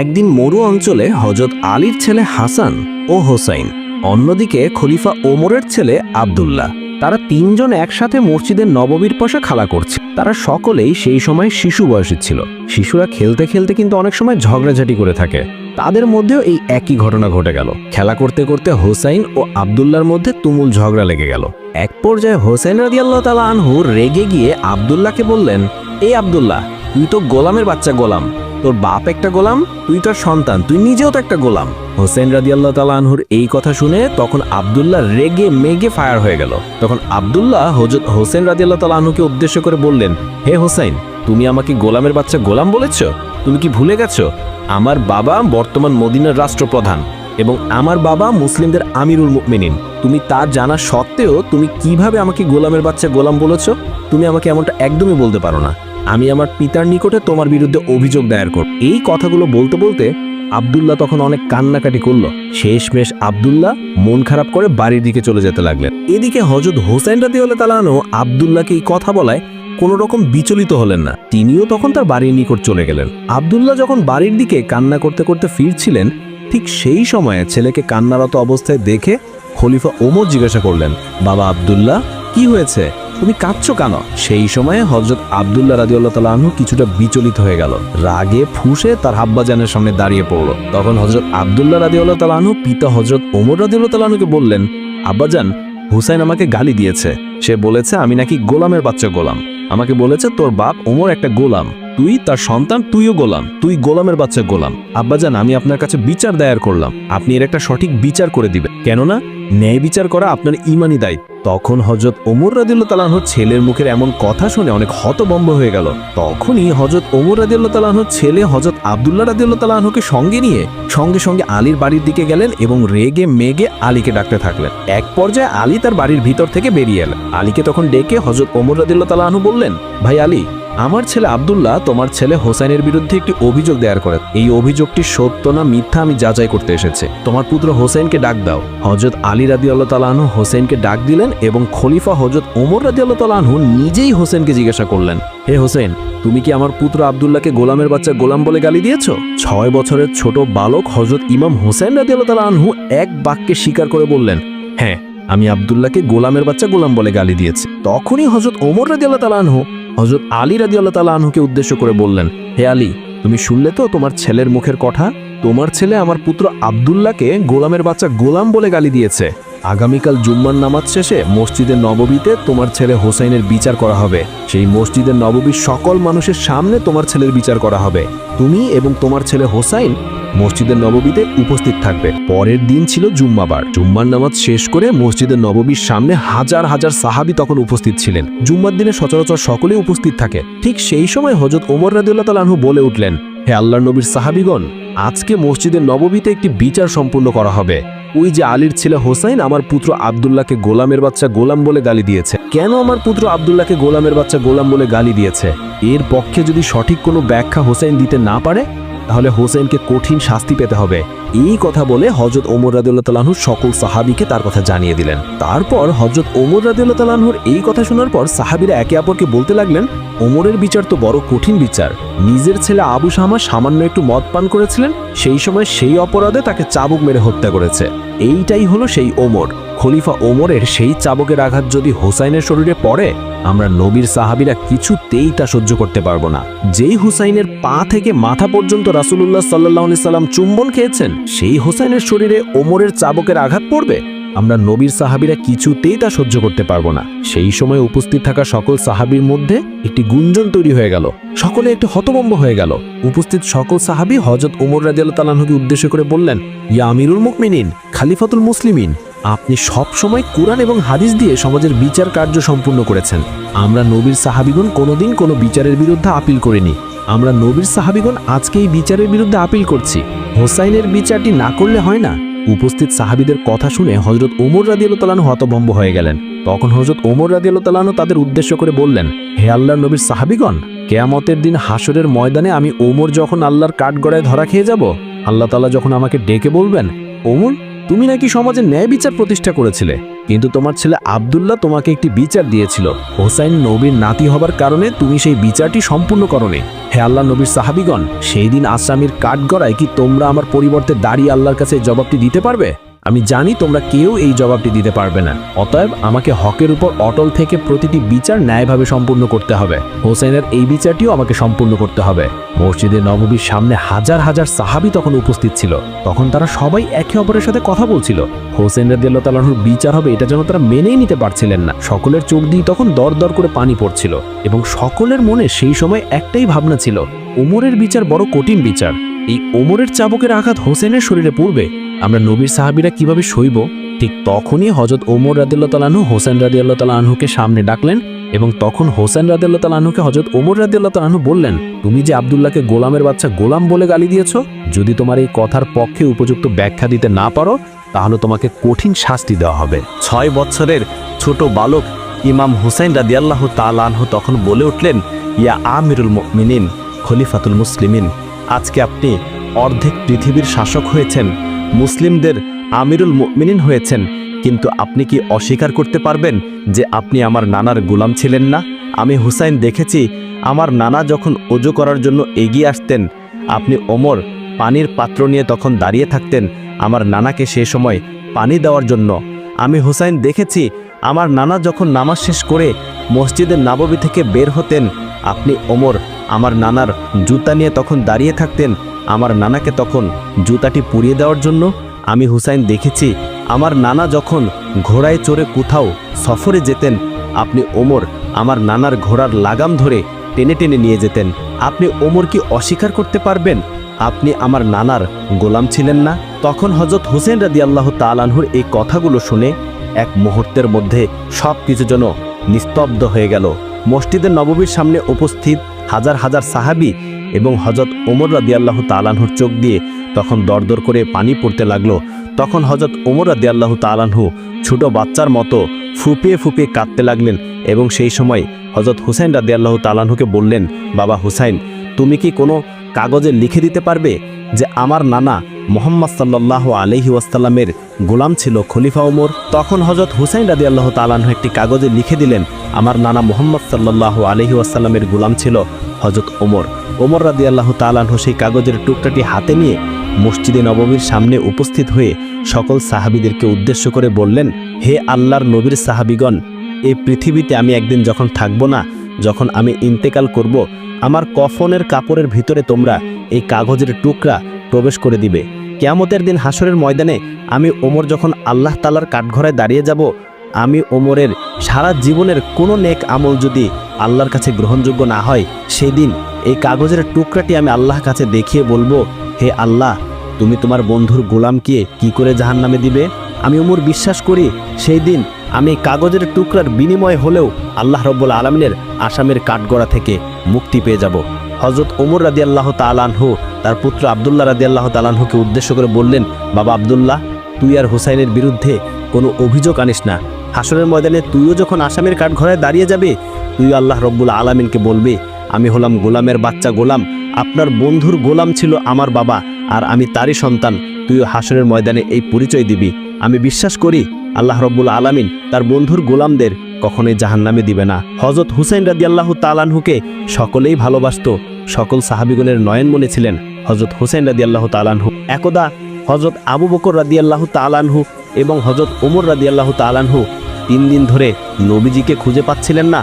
একদিন মরু অঞ্চলে হজরত আলীর ছেলে হাসান ও হোসাইন, অন্যদিকে খলিফা ওমরের ছেলে আব্দুল্লাহ। তারা তিনজন একসাথে মসজিদের নববীর পাশে খালা করছে। তারা সকলেই সেই সময় শিশু বয়সী ছিল। শিশুরা খেলতে খেলতে কিন্তু অনেক সময় ঝগড়াঝাটি করে থাকে। তাদের মধ্যেও এই একই ঘটনা ঘটে গেল। খেলা করতে করতে হোসাইন ও আবদুল্লার মধ্যে তুমুল ঝগড়া লেগে গেল। এক পর্যায়ে হোসাইন রাদিয়াল্লাহ তালা আনহু রেগে গিয়ে আবদুল্লাহকে বললেন এই আবদুল্লাহ, তুই তো গোলামের বাচ্চা গোলাম। তোর বাপ একটা গোলাম, তুই তোর সন্তান, তুই নিজেও তো একটা গোলাম। হোসেন রাদিয়াল্লাহ তালা আনহুর এই কথা শুনে তখন আবদুল্লাহ রেগে মেগে ফায়ার হয়ে গেল। তখন আবদুল্লাহ হজরত হোসেন রাদিয়াল্লাহ তালা আনহুকে উদ্দেশ্য করে বললেন, হে হোসাইন তুমি আমাকে গোলামের বাচ্চা গোলাম বলেছ? তুমি কি ভুলে গেছো? আমার বাবা বর্তমান মদিনার রাষ্ট্রপ্রধান এবং আমার বাবা মুসলিমদের আমিরুল মেনিন তুমি তা জানা সত্ত্বেও তুমি কীভাবে আমাকে গোলামের বাচ্চা গোলাম বলেছ? তুমি আমাকে এমনটা একদমই বলতে পারো না। আমি আমার পিতার নিকটে তোমার বিরুদ্ধে অভিযোগ দায়ের করব। এই কথাগুলো বলতে বলতে আবদুল্লাহ তখন অনেক কান্নাকাটি করল। শেষমেশ আবদুল্লাহ মন খারাপ করে বাড়ির দিকে চলে যেতে লাগলেন। এদিকে হজরত হোসেন রাদিউল্লাহ তালানো আবদুল্লাহকে এই কথা বলায় কোনো রকম বিচলিত হলেন না। তিনিও তখন তার বাড়ির নিকট চলে গেলেন। আবদুল্লাহ যখন বাড়ির দিকে কান্না করতে করতে ফিরছিলেন, ঠিক সেই সময়ে ছেলেকে কান্নারত অবস্থায় দেখে খলিফা ওমর জিজ্ঞাসা করলেন, বাবা আবদুল্লাহ, কি হয়েছে? তুমি কাঁদছো কেন? সেই সময়ে হজরত আবদুল্লাহ রাজিউল্লাহ তালাহু কিছুটা বিচলিত হয়ে গেল। রাগে ফুসে তার হাব্বাজানের সামনে দাঁড়িয়ে পড়ল। তখন হজরত আবদুল্লাহ রাজিউল্লাহ তালাহু পিতা হজরত ওমর রাজিউল্লাহ তালাহুকে বললেন, আব্বাজান, হুসাইন আমাকে গালি দিয়েছে। সে বলেছে, আমি নাকি গোলামের বাচ্চা গোলাম। আমাকে বলেছে, তোর বাপ ওমর একটা গোলাম। তুই, তার সন্তান, তুইও গোলাম। তুই গোলামের বাচ্চা গোলাম। আব্বাজান, আমি আপনার কাছে বিচার দায়ের করলাম। আপনি এর একটা সঠিক বিচার করে দিবেন। কেননা ন্যায় বিচার করা আপনার ইমানি দায়িত্ব তখন হজরত ওমর রাদিল্লা তালাহর ছেলের মুখের এমন কথা শুনে অনেক হতবম্ব হয়ে গেল। তখনই হজরত ওমর রাদিল্লা তালাহর ছেলে হজরত আবদুল্লাহ রাদিল্লা তালাহকে সঙ্গে নিয়ে, সঙ্গে সঙ্গে আলীর বাড়ির দিকে গেলেন এবং রেগে মেগে আলীকে ডাকতে থাকলেন। এক পর্যায়ে আলী তার বাড়ির ভিতর থেকে বেরিয়ে এলেন। আলীকে তখন ডেকে হজরত ওমর রাদিল্লা তালাহনু বললেন, ভাই আলী, আমার ছেলে আবদুল্লাহ তোমার ছেলে হোসাইনের বিরুদ্ধে একটি অভিযোগ দায়ের করে। এই অভিযোগটি সত্য না মিথ্যা আমি যাচাই করতে এসেছে। তোমার পুত্র হোসেনকে ডাক দাও। হজরত আলী রাদি আল্লাহ তালাহু হোসেনকে ডাক দিলেন এবং খলিফা হজরত ওমর রাদি আল্লাহ তালাহু নিজেই হোসেনকে জিজ্ঞাসা করলেন, হে হোসেন, তুমি কি আমার পুত্র আবদুল্লাহকে গোলামের বাচ্চা গোলাম বলে গালি দিয়েছ? ছয় বছরের ছোট বালক হজরত ইমাম হোসেন রাদি আল্লাহ তালাহু এক বাক্যে স্বীকার করে বললেন হ্যাঁ আমি আবদুল্লাহকে গোলামের বাচ্চা গোলাম বলে গালি দিয়েছি। তখনই হজরত ওমর রাদি আল্লাহ তালাহু হজরত আলী রাদি আল্লাহ তালা আনহুকে উদ্দেশ্য করে বললেন, হে আলী, তুমি শুনলে তো তোমার ছেলের মুখের কথা? তোমার ছেলে আমার পুত্র আবদুল্লাহকে গোলামের বাচ্চা গোলাম বলে গালি দিয়েছে। আগামীকাল জুম্মার নামাজ শেষে মসজিদের নববীতে তোমার ছেলে হোসাইনের বিচার করা হবে। সেই মসজিদের নববীর সকল মানুষের সামনে তোমার ছেলের বিচার করা হবে। তুমি এবং তোমার ছেলে হোসাইন মসজিদের নববীতে উপস্থিত থাকবে। পরের দিন ছিল জুম্মাবার। জুম্মার নামাজ শেষ করে মসজিদের নববীর সামনে হাজার হাজার সাহাবি তখন উপস্থিত ছিলেন। জুম্মার দিনে সচরাচর সকলেই উপস্থিত থাকে। ঠিক সেই সময় হজরত ওমর রাদিউল্লাহ তালাহু বলে উঠলেন, হে আল্লাহর নবীর সাহাবিগণ আজকে মসজিদের নববীতে একটি বিচার সম্পূর্ণ করা হবে। ওই যে আলীর ছেলে হোসাইন আমার পুত্র আবদুল্লাহকে গোলামের বাচ্চা গোলাম বলে গালি দিয়েছে। কেন আমার পুত্র আবদুল্লাহকে গোলামের বাচ্চা গোলাম বলে গালি দিয়েছে? এর পক্ষে যদি সঠিক কোনো ব্যাখ্যা হোসাইন দিতে না পারে তাহলে হোসেনকে কঠিন শাস্তি পেতে হবে। এই কথা বলে হজরত ওমর রাদিউল্লাহ তালাহুর সকল সাহাবিকে তার কথা জানিয়ে দিলেন। তারপর হজরত ওমর রাদিউল্লাহ তালাহুর এই কথা শোনার পর সাহাবিরা একে অপরকে বলতে লাগলেন, ওমরের বিচার তো বড় কঠিন বিচার। নিজের ছেলে আবু শাহমা সামান্য একটু মদ পান করেছিলেন, সেই সময় সেই অপরাধে তাকে চাবুক মেরে হত্যা করেছে। এইটাই হলো সেই ওমর। খলিফা ওমরের সেই চাবকের আঘাত যদি হোসাইনের শরীরে পড়ে, আমরা নবীর সাহাবিরা কিছুতেই তা সহ্য করতে পারব না। যেই হুসাইনের পা থেকে মাথা পর্যন্ত রাসুলুল্লাহ সাল্লাহ সাল্লাম চুম্বন খেয়েছেন, সেই হোসাইনের শরীরে ওমরের চাবকের আঘাত পড়বে? আমরা নবীর সাহাবিরা কিছুতেই তা সহ্য করতে পারব না। সেই সময় উপস্থিত থাকা সকল সাহাবির মধ্যে একটি গুঞ্জন তৈরি হয়ে গেল। সকলে একটু হতবম্ব হয়ে গেল। উপস্থিত সকল সাহাবি হজরত ওমর রাজিয়াল তালাহুকে উদ্দেশ্য করে বললেন, ইয়া আমিরুল মুকমিনিন খালিফাতুল মুসলিমিন, আপনি সব সময় কোরআন এবং হাদিস দিয়ে সমাজের বিচার কার্য সম্পূর্ণ করেছেন। আমরা নবীর সাহাবিগণ কোনোদিন কোনো বিচারের বিরুদ্ধে আপিল করিনি। আমরা নবীর সাহাবিগণ আজকে এই বিচারের বিরুদ্ধে আপিল করছি। হোসাইনের বিচারটি না করলে হয় না। উপস্থিত সাহাবিদের কথা শুনে হজরত ওমর রাদিয়ালতালানু হতভম্ব হয়ে গেলেন। তখন হজরত ওমর রাদিয়ালতালানু তাদের উদ্দেশ্য করে বললেন, হে আল্লাহ নবীর সাহাবিগণ, কেয়ামতের দিন হাসরের ময়দানে আমি ওমর যখন আল্লাহর কাঠগড়ায় ধরা খেয়ে যাব, আল্লাহ তালা যখন আমাকে ডেকে বলবেন, ওমর তুমি নাকি সমাজে ন্যায় বিচার প্রতিষ্ঠা করেছিলে, কিন্তু তোমার ছেলে আবদুল্লাহ তোমাকে একটি বিচার দিয়েছিল। হোসাইন নবীর নাতি হবার কারণে তুমি সেই বিচারটি সম্পূর্ণ করনি। হে আল্লাহ নবীর সাহাবিগণ, সেই দিন আসামির কাঠগড়ায় কি তোমরা আমার পরিবর্তে দাঁড়িয়ে আল্লাহর কাছে জবাবটি দিতে পারবে? আমি জানি তোমরা কেউ এই জবাবটি দিতে পারবে না। অতএব আমাকে হকের উপর অটল থেকে প্রতিটি বিচার ন্যায়ভাবে সম্পূর্ণ করতে হবে। হোসেনের এই বিচারটিও আমাকে সম্পূর্ণ করতে হবে। মসজিদে নববীর সামনে হাজার হাজার সাহাবি তখন উপস্থিত ছিল। তখন তারা সবাই একে অপরের সাথে কথা বলছিল। হোসেন রাদিয়াল্লাহ তালাহুর বিচার হবে এটা যেন তারা মেনেই নিতে পারছিলেন না। সকলের চোখ দিয়ে তখন দর দর করে পানি পড়ছিল এবং সকলের মনে সেই সময় একটাই ভাবনা ছিল, ওমরের বিচার বড় কঠিন বিচার। এই ওমরের চাবকের আঘাত হোসেনের শরীরে পড়বে। আমরা নবীর সাহাবিরা কীভাবে সইব? ঠিক তখনই হজরত ওমর রাদিল্লা তালাহু হোসেন রাদিয়াল্লাহ তালাহুকে সামনে ডাকলেন এবং তখন হোসেন রাদিয়াল্লাহ তালাহুকে হজরত ওমর রাদিয়াল্লাহ তালাহু বললেন, তুমি যে আবদুল্লাহকে গোলামের বাচ্চা গোলাম বলে গালি দিয়েছ? যদি তোমার এই কথার পক্ষে উপযুক্ত ব্যাখ্যা দিতে না পারো, তাহলে তোমাকে কঠিন শাস্তি দেওয়া হবে। ছয় বছরের ছোট বালক ইমাম হুসাইন রাদিয়াল্লাহ তালানহ তখন বলে উঠলেন, ইয়া আমিরুল মিনিন খলিফাতুল মুসলিমিন, আজকে আপনি অর্ধেক পৃথিবীর শাসক হয়েছেন। মুসলিমদের আমিরুল মিনিন হয়েছেন, কিন্তু আপনি কি অস্বীকার করতে পারবেন যে আপনি আমার নানার গোলাম ছিলেন না? আমি হুসাইন দেখেছি, আমার নানা যখন অজু করার জন্য এগিয়ে আসতেন, আপনি ওমর পানির পাত্র নিয়ে তখন দাঁড়িয়ে থাকতেন, আমার নানাকে সে সময় পানি দেওয়ার জন্য। আমি হুসাইন দেখেছি, আমার নানা যখন নামাজ শেষ করে মসজিদের নাববী থেকে বের হতেন, আপনি ওমর আমার নানার জুতা নিয়ে তখন দাঁড়িয়ে থাকতেন। আমার নানাকে তখন জুতাটি পুড়িয়ে দেওয়ার জন্য আমি হুসাইন দেখেছি। আমার নানা যখন ঘোড়ায় চড়ে কোথাও সফরে যেতেন, আপনি ওমর আমার নানার ঘোড়ার লাগাম ধরে টেনে টেনে নিয়ে যেতেন। আপনি ওমর কি অস্বীকার করতে পারবেন? আপনি আমার নানার গোলাম ছিলেন না? তখন হজরত হুসেন রাদি আল্লাহ তালানহুর এই কথাগুলো শুনে এক মুহূর্তের মধ্যে সব কিছু যেন নিস্তব্ধ হয়ে গেল। মসজিদের নববীর সামনে উপস্থিত হাজার হাজার সাহাবি এবং হজরত ওমর রাদি আল্লাহ তালানহুর চোখ দিয়ে তখন দরদর করে পানি পড়তে লাগল। তখন হজরত ওমর রাদি আল্লাহ তালানহু ছোট বাচ্চার মতো ফুপিয়ে ফুপিয়ে কাঁদতে লাগলেন এবং সেই সময় হজরত হুসাইন রাদি আল্লাহ তালানহুকে বললেন, বাবা হুসাইন, তুমি কি কোনো কাগজে লিখে দিতে পারবে? যে আমার নানা মোহাম্মদ সাল্লাহ আলহি ওয়াসাল্লামের গোলাম ছিল খলিফা ওমর, তখন হজরত হুসাইন রাদি আল্লাহ তালাহ একটি কাগজে লিখে দিলেন, আমার নানা মোহাম্মদ সাল্লাহ আলহি ওয়াসাল্লামের গোলাম ছিল হজরত ওমর। ওমর রাদি আল্লাহ তালাহ সেই কাগজের টুকটাটি হাতে নিয়ে মসজিদে নবমীর সামনে উপস্থিত হয়ে সকল সাহাবিদেরকে উদ্দেশ্য করে বললেন, হে আল্লাহর নবীর সাহাবিগণ এই পৃথিবীতে আমি একদিন যখন থাকব না, যখন আমি ইন্তেকাল করব, আমার কফনের কাপড়ের ভিতরে তোমরা এই কাগজের টুকরা প্রবেশ করে দিবে। কেয়ামতের দিন হাসরের ময়দানে আমি ওমর যখন আল্লাহ তালার কাঠঘরায় দাঁড়িয়ে যাব, আমি ওমরের সারা জীবনের কোনো নেক আমল যদি আল্লাহর কাছে গ্রহণযোগ্য না হয় সেই দিন এই কাগজের টুকরাটি আমি আল্লাহ কাছে দেখিয়ে বলব, হে আল্লাহ, তুমি তোমার বন্ধুর গোলামকে কি করে জাহান নামে দিবে? আমি ওমর বিশ্বাস করি সেই দিন আমি কাগজের টুকরার বিনিময় হলেও আল্লাহ রব্বুল আলমিনের আসামের কাঠগড়া থেকে মুক্তি পেয়ে যাব। হজরত ওমর রাদি আল্লাহ তালানহু তার পুত্র আবদুল্লাহ রাদি আল্লাহ তালানহুকে উদ্দেশ্য করে বললেন, বাবা আবদুল্লাহ, তুই আর হুসাইনের বিরুদ্ধে কোনো অভিযোগ আনিস না। হাসনের ময়দানে তুইও যখন আসামের কাঠঘরায় দাঁড়িয়ে যাবে তুই আল্লাহ রব্বুল আলমিনকে বলবি, আমি হলাম গোলামের বাচ্চা গোলাম, আপনার বন্ধুর গোলাম ছিল আমার বাবা, আর আমি তারই সন্তান, তুইও হাসনের ময়দানে এই পরিচয় দিবি। আমি বিশ্বাস করি আল্লাহ রব্বুল আলামিন তার বন্ধুর গোলামদের কখনোই জাহান্নামে দিবে না। হজরত হুসাইন রাদি আল্লাহ তালানহুকে সকলেই ভালোবাসত। সকল সাহাবিগুনের নয়ন মনে ছিলেন হজরত হুসাইন রাদি আল্লাহ তালানহু একদা হজরত আবু বকর রাদি আল্লাহ তালানহু এবং হজরত ওমর রাদি আল্লাহ তালানহু তিন দিন ধরে নবীজিকে খুঁজে পাচ্ছিলেন না।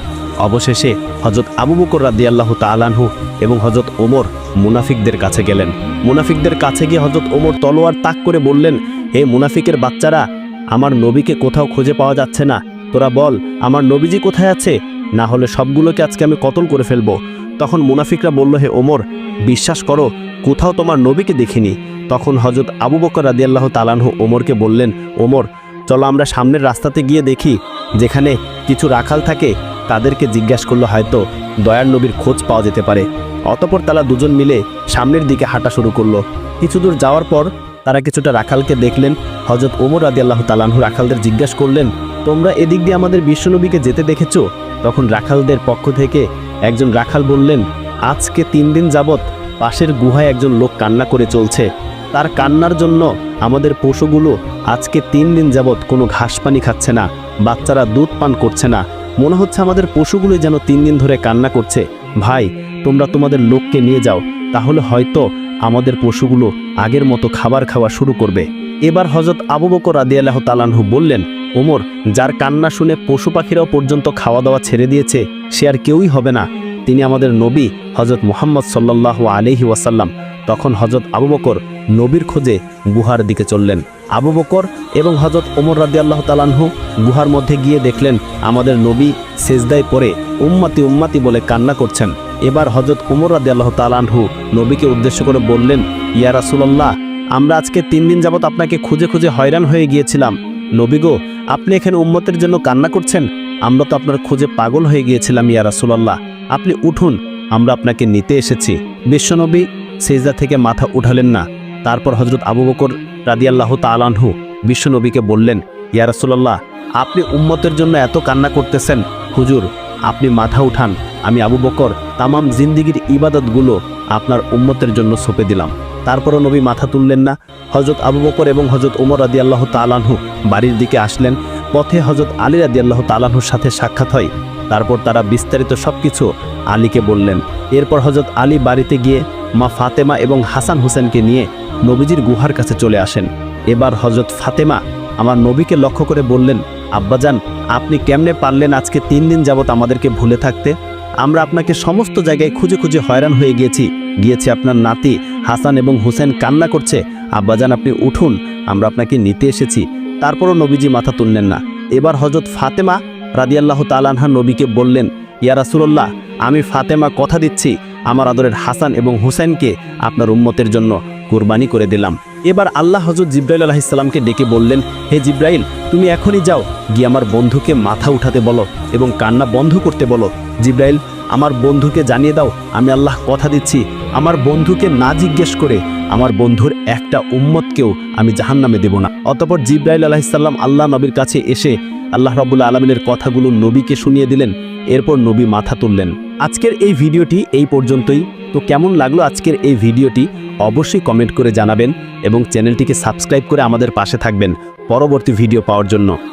অবশেষে হজরত আবু বকর রাদি আল্লাহ তালানহু এবং হজরত ওমর মুনাফিকদের কাছে গেলেন। মুনাফিকদের কাছে গিয়ে হজরত ওমর তলোয়ার তাক করে বললেন, হে মুনাফিকের বাচ্চারা, আমার নবীকে কোথাও খুঁজে পাওয়া যাচ্ছে না। তোরা বল, আমার নবীজি কোথায় আছে? না হলে সবগুলোকে আজকে আমি কতল করে ফেলব? তখন মুনাফিকরা বলল, হে ওমর, বিশ্বাস করো, কোথাও তোমার নবীকে দেখিনি। তখন হজরত আবু বকর রাদিয়াল্লাহ তালানহু ওমরকে বললেন, ওমর, চলো আমরা সামনের রাস্তাতে গিয়ে দেখি, যেখানে কিছু রাখাল থাকে, তাদেরকে জিজ্ঞাসা করলে, হয়তো দয়ার নবীর খোঁজ পাওয়া যেতে পারে। অতপর তারা দুজন মিলে সামনের দিকে হাঁটা শুরু করল। কিছু দূর যাওয়ার পর তারা কিছুটা রাখালকে দেখলেন। হজরত ওমর আদি আল্লাহ রাখালদের জিজ্ঞাসা করলেন তোমরা এদিক দিয়ে আমাদের বিশ্বনবীকে যেতে দেখেছ? তখন রাখালদের পক্ষ থেকে একজন রাখাল বললেন, আজকে তিন দিন যাবৎ পাশের গুহায় একজন লোক কান্না করে চলছে। তার কান্নার জন্য আমাদের পশুগুলো আজকে তিন দিন যাবৎ কোনো ঘাস পানি খাচ্ছে না, বাচ্চারা দুধ পান করছে না। মনে হচ্ছে আমাদের পশুগুলো যেন তিন দিন ধরে কান্না করছে। ভাই, তোমরা তোমাদের লোককে নিয়ে যাও, তাহলে হয়তো আমাদের পশুগুলো আগের মতো খাবার খাওয়া শুরু করবে। এবার হজরত আবু বকর রাদিয়াল্লাহ তালানহু বললেন, ওমর, যার কান্না শুনে পশু পাখিরাও পর্যন্ত খাওয়া দাওয়া ছেড়ে দিয়েছে, সে আর কেউই হবে না। তিনি আমাদের নবী হজরত মুহাম্মদ সাল্লাহ আলহি ওয়াসাল্লাম তখন হজরত আবু বকর নবীর খোঁজে গুহার দিকে চললেন। আবু বকর এবং হজরত ওমর রাদি আল্লাহ তালানহু গুহার মধ্যে গিয়ে দেখলেন, আমাদের নবী সেজদায় পরে উম্মাতি উম্মাতি বলে কান্না করছেন। এবার হজরত ওমর রাদি আল্লাহ তালানহু নবীকে উদ্দেশ্য করে বললেন, ইয়া রাসুলাল্লাহ আমরা আজকে তিন দিন যাবৎ আপনাকে খুঁজে খুঁজে হয়রান হয়ে গিয়েছিলাম। নবী গো, আপনি এখানে উম্মতের জন্য কান্না করছেন? আমরা তো আপনার খুঁজে পাগল হয়ে গিয়েছিলাম, ইয়া রাসুলাল্লাহ। আপনি উঠুন, আমরা আপনাকে নিতে এসেছি। বিশ্বনবী সেজদা থেকে মাথা উঠালেন না। তারপর হজরত আবু বকর রাদিয়াল্লাহ তালানহু বিশ্বনবীকে বললেন, ইয়া রাসুলাল্লাহ, আপনি উম্মতের জন্য এত কান্না করতেছেন। হুজুর আপনি মাথা উঠান, আমি আবু বকর তামাম জিন্দিগির ইবাদতগুলো আপনার উম্মতের জন্য সঁপে দিলাম। তারপরও নবী মাথা তুললেন না। হজরত আবু বকর এবং হজরত উমর রাদি আল্লাহ তালানহু বাড়ির দিকে আসলেন। পথে হজরত আলী রাদি আল্লাহ তালানহুর সাথে সাক্ষাৎ হয়। তারপর তারা বিস্তারিত সব কিছু আলীকে বললেন। এরপর হজরত আলী বাড়িতে গিয়ে মা ফাতেমা এবং হাসান হোসেনকে নিয়ে নবীজির গুহার কাছে চলে আসেন। এবার হজরত ফাতেমা আমার নবীকে লক্ষ্য করে বললেন আব্বাজান, আপনি কেমনে পারলেন আজকে তিন দিন যাবত আমাদেরকে ভুলে থাকতে? আমরা আপনাকে সমস্ত জায়গায় খুঁজে খুঁজে হয়রান হয়ে গিয়েছি। গিয়েছে আপনার নাতি হাসান এবং হুসেন কান্না করছে। আব্বাজান, আপনি উঠুন, আমরা আপনাকে নিতে এসেছি। তারপরও নবীজি মাথা তুললেন না। এবার হজরত ফাতেমা রাদিয়াল্লাহ তালানহা নবীকে বললেন, ইয়া আমি ফাতেমা কথা দিচ্ছি আমার আদরের হাসান এবং হুসেনকে আপনার উম্মতের জন্য। কুরবানি করে দিলাম। এবার আল্লাহ হজরত জিব্রাইল আলাহিসাল্লামকে ডেকে বললেন, হে জিব্রাইল, তুমি এখনই যাও, গিয়ে আমার বন্ধুকে মাথা উঠাতে বলো এবং কান্না বন্ধ করতে বলো। জিব্রাইল, আমার বন্ধুকে জানিয়ে দাও, আমি আল্লাহ কথা দিচ্ছি। আমার বন্ধুকে না জিজ্ঞেস করে আমার বন্ধুর একটা উম্মতকেও আমি জাহান্নামে দেব না। অতপর জিব্রাইল আলাহিসাল্লাম আল্লাহ নবীর কাছে এসে আল্লাহ রবুল্লা আলমিনের কথাগুলো নবীকে শুনিয়ে দিলেন। এরপর নবী মাথা তুললেন। আজকের এই ভিডিওটি এই পর্যন্তই। তো কেমন লাগল আজকের এই ভিডিওটি? অবশ্যই কমেন্ট করে জানাবেন এবং চ্যানেলটিকে সাবস্ক্রাইব করে আমাদের পাশে থাকবেন। পরবর্তী ভিডিও পাওয়ার জন্য।